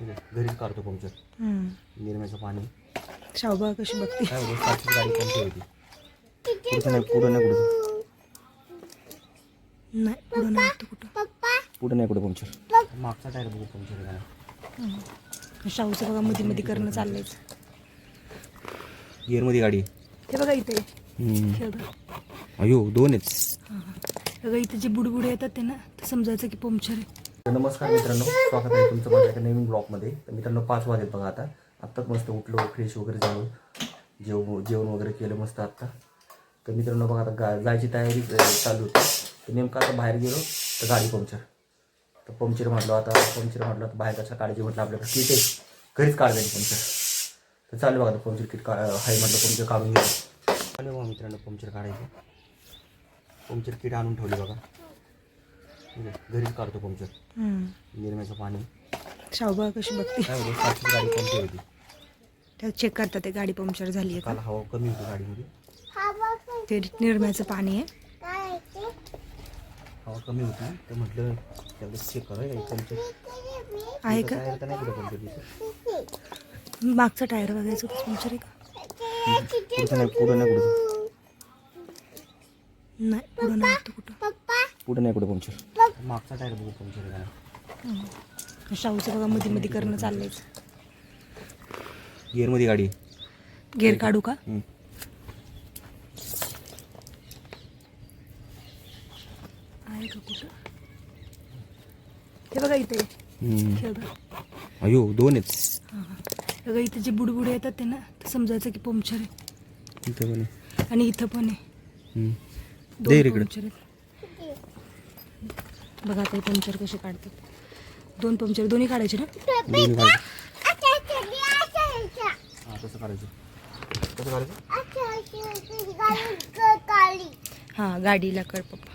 घरीच काढतो पंक्चर. निरम्याचं पाणी. शाहूबा कशी बघते? काय होतं? सारखीच गाडी पंक्चर होती. पुढचं नाही पुढं नाही कुठं. नाही पुढं नाही कुठं. पुढं नाही कुठं पंक्चर. मागचा टायर बघू पंक्चर हम्म. शाहूचं बघा मध्ये मध्ये करणं चाललंयच. गिअरमध्ये गाडी. हे बघा इथे. हे बघा. अयो दोन आहेत बघा इथे जे बुडबुडे येतात ते ना ते समजायचं की पंक्चर आहे. तर नमस्कार मित्रांनो स्वागत आहे तुमचं माझ्या एका नवीन ब्लॉगमध्ये. तर मित्रांनो पाच वाजेत बघा आता. आत्ताच मस्त उठलो फ्रेश वगैरे झालो. जेवण जेवण वगैरे केलं मस्त आत्ता तर मित्रांनो बघा आता गा जायची तयारी चालू होती. तर नेमकं आता बाहेर गेलो तर गाडी पंक्चर. तर पंक्चर म्हटलं आता पंक्चर म्हटलं तर बाहेर कशा काळजी म्हटलं आपल्याकडे किट आहे. घरीच काढलं पंक्चर. तर चालू बघा आता पंक्चर किट का आहे म्हटलं पंक्चर काढून घेऊ चालू बघा मित्रांनो पंक्चर काढायचं. पंक्चर किट आणून ठेवली बघा. घरीच काढतो पंक्चर. हम्म. निरम्याचं पाणी. शाहूबा कशी बघते? काय होतं सारखीच गाडी पंक्चर होती त्यात चेक करतात ते गाडी पंक्चर झाली आहे काल हवा कमी होती गाडीमध्ये. का ते निर्म्याचं पाणी आहे. हवा कमी होती तर म्हटलं त्याला चेक करा हे पंक्चर. आहे का? टायर तर नाही कुठं पंक्चर दिसत. मागचा टायर बघायचं होतं पंक्चर आहे का? पुढचं नाही पुढं नाही कुठं. नाही पुढं नाही वाटतं कुठं? पुढं नाही कुठं पंक्चर. मागचा टायर बघू पंक्चर हम्म. शाहूचं बघा मध्ये मध्ये करणं चाललंयच गिअरमध्ये गाडी आहे. गेअर काढू का. आहे का कुठं हे बघा इथे. हे बघा अयो दोन आहेत बघा इथे जे बुडबुडे येतात ते ना ते समजायचं की पंक्चर आहे इथं पण आहे. आणि इथं पण आहे. दोन. पंक्चर आहेत बघा आता हे पंक्चर कसे काढतात. दोन पंक्चर दोन्ही काढायचे ना? दोन्ही हां तसं काढायचं. कसं काढायचं? हां गाडीला कर पप्पा.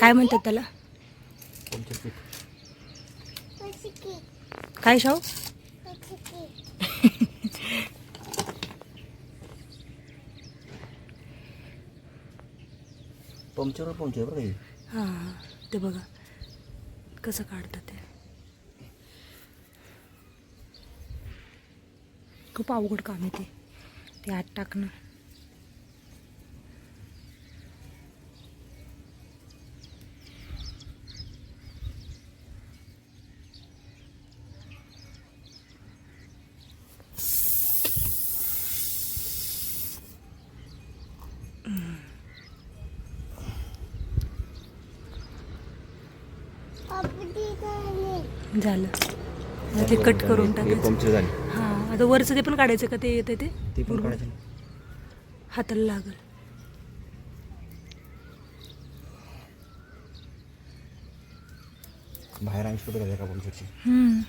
काय म्हणतात त्याला? पंक्चर काय शाहू? पंक्चरवर पंक्चर बरं का हे. ते बघा. कसं काढतात ते. खूप अवघड काम आहे ते. ते आत टाकणं. झालं. आता ते कट करून हे टाकायचं. पंक्चर झाली. हां आता वरचं ते पण काढायचं का? ते येते ते? ती पण. काढायची. हाताला लागल. बाहेर ऐंशी रुपये का पंक्चरची? हम्म.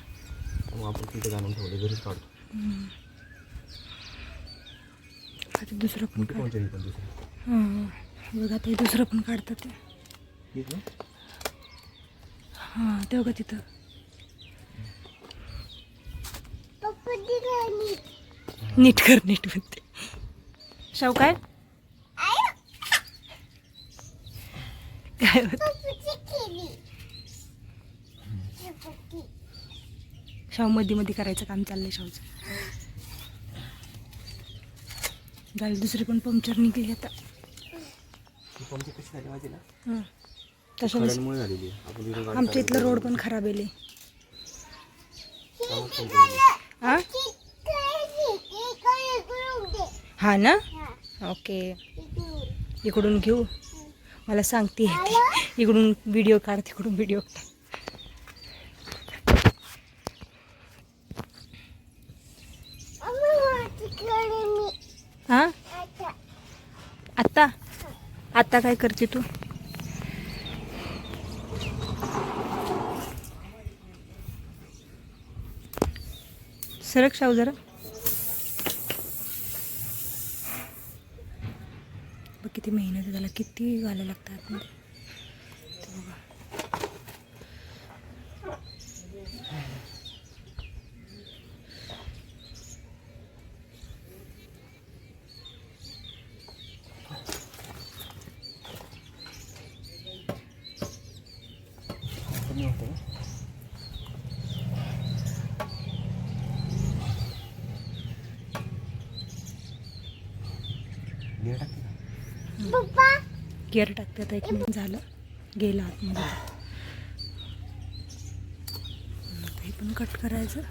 मग आपण तिथे घालून ठेवले घरीच काढतो. आता दुसरं पण काढ पंक्चर ही पण दुसरी. हां बघा ते दुसरं पण काढतात ते. हां ते बघा तिथं? नीट कर नीट म्हणते. शाव काय काय होत? शावमध्ये मध्ये करायचं काम चाललंय शावचं झालं दुसरी पण पंक्चर निघली आता. आमच्या इथलं रोड पण खराब आहे लय. चालवत पंक्चर झाली. हा ना? ओके. इकडून घेऊ. मला सांगते. इकडून व्हिडिओ काढ तिकडून व्हिडिओ काढ. हा? आत्ता आत्ता काय करते तू? सरक शाहू जरा बघ किती मेहनत आहे त्याला किती घालायला लागतं आतमध्ये. टाकते का गिअर टाकते आता एक मिनिट झालं? गेला आतमध्ये. आता हे पण कट करायचं.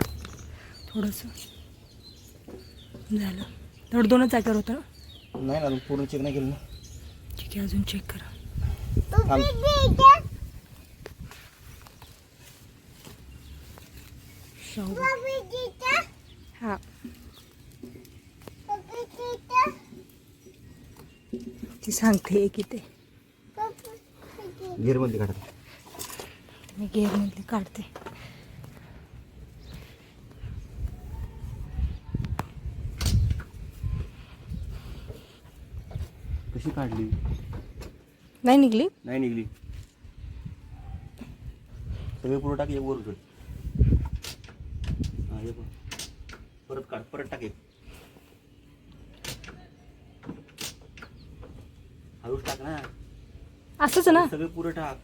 थोडंसं. झालं. तेवढं दोनच जागेवर होतं ना? नाही ना पूर्ण चेक नाही केलं ना. ठीक आहे अजून चेक करा. शाहू. हा. सांगते की ते गिअरमध्ये काढा. मी गेअरमधली काढते. कशी काढली? नाही निघली? नाही निघली. सगळे पुढं टाक एक वर उचल. हा हे बघ. परत काढ परत टाक एक. हळूच टाक ना. असंच ना? सगळे पुढं टाक.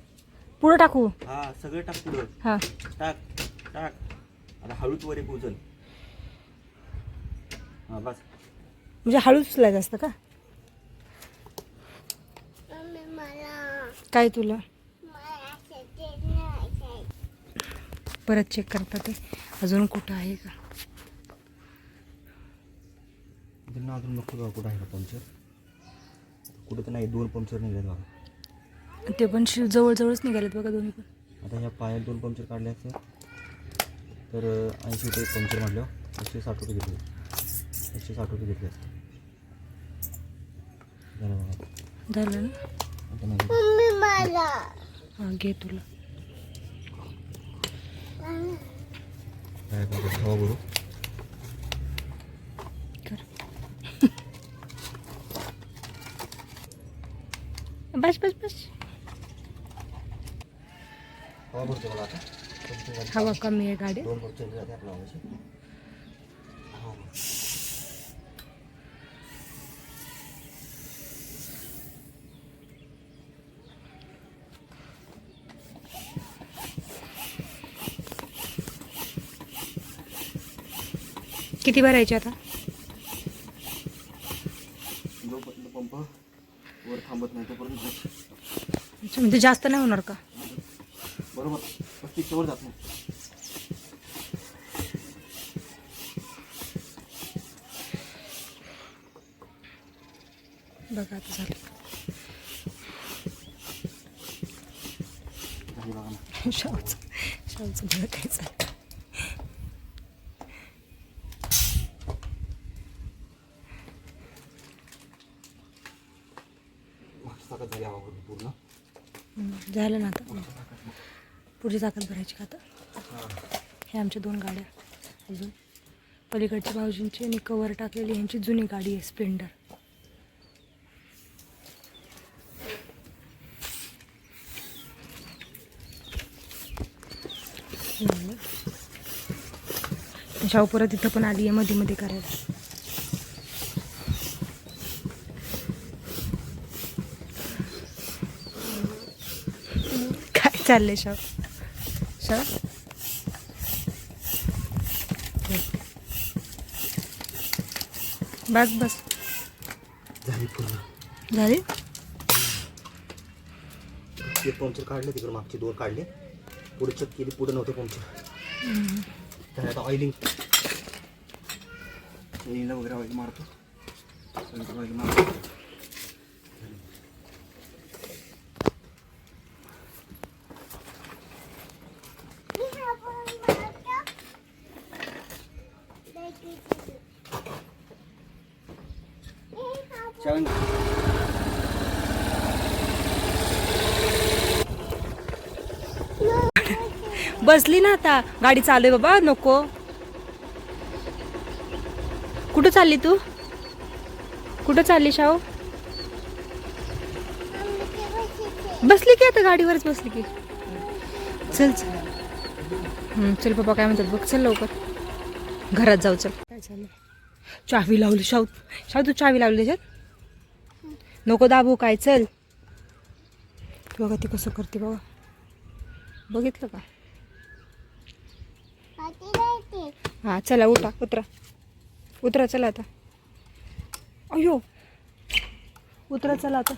पुढं टाकू? हा सगळे टाक पुढं. हा. टाक टाक. आता हळूच वर एक उचल. हा बस. म्हणजे हळूच उचलायचं असतं का? काय तुला? परत चेक करता ते. अजून कुठं आहे का? त्यांना अजून नको बघा कुठं आहे का पंक्चर? कुठं तर नाही दोन पंक्चर निघाले बघा. ते पण शि- जवळजवळच निघालेत बघा दोन्ही पण. आता ह्या पायात दोन पंक्चर काढले असते. तर ऐंशी रुपये पंक्चर म्हटल्यावर एकशे साठ रुपये घेतले. एकशे साठ रुपये घेतले असते. झालं बघा. झालं ना? आता नाही घेत. हा घे तुला. काय करतो? हवा भरू कर बस बस बस हवा भरतो मला आता पंक्चर झाली. हवा कमी आहे गाडी दोन पंक्चर झाले आपल्या हवाचे हवा भर. किती भरायचे आता म्हणजे जास्त नाही होणार का? बरोबर. पस्तीसच्या वर जात नाही. बघा आता झालं. शावचं शावचं बघा काय चाललं पूर्ण झालं ना आता. पुढची ताकद भरायची का आता? हे आमच्या दोन गाड्या अजून. पलीकडच्या भाऊजींची आणि कवर टाकलेली ह्यांची जुनी गाडी आहे स्प्लेंडर. शाहूपुरा तिथं पण आली आहे मध्ये मध्ये करायला. काय चाललंय शाहू शाहू बस बस. झाली पूर्ण. झाली? एक पंक्चर काढले तिकडे मागचे दोन काढले. पुढे चेक केली पुढे नव्हते पंक्चर. तर आता ऑइलिंग ऑइलिंगला वगैरे ऑइल मारतो. ऑइल मारतो. बसली ना आता. गाडी चालू आहे बाबा नको. कुठं चालली तू? कुठं चालली शाहू? बसली की आता गाडीवरच बसली की. चल चल. हम्म, चल बाबा काय म्हणतात बघ चल लवकर. घरात जाऊ चल. काय चावी लावली शाहू. शाहू तू चावी लावली त्याच्यात? नको दाबू काय? चल. बघा ती कसं करते बघा. बघितलं का? हा चला उठा उतरा. उतरा चला आता. अयो उतरा चला आता.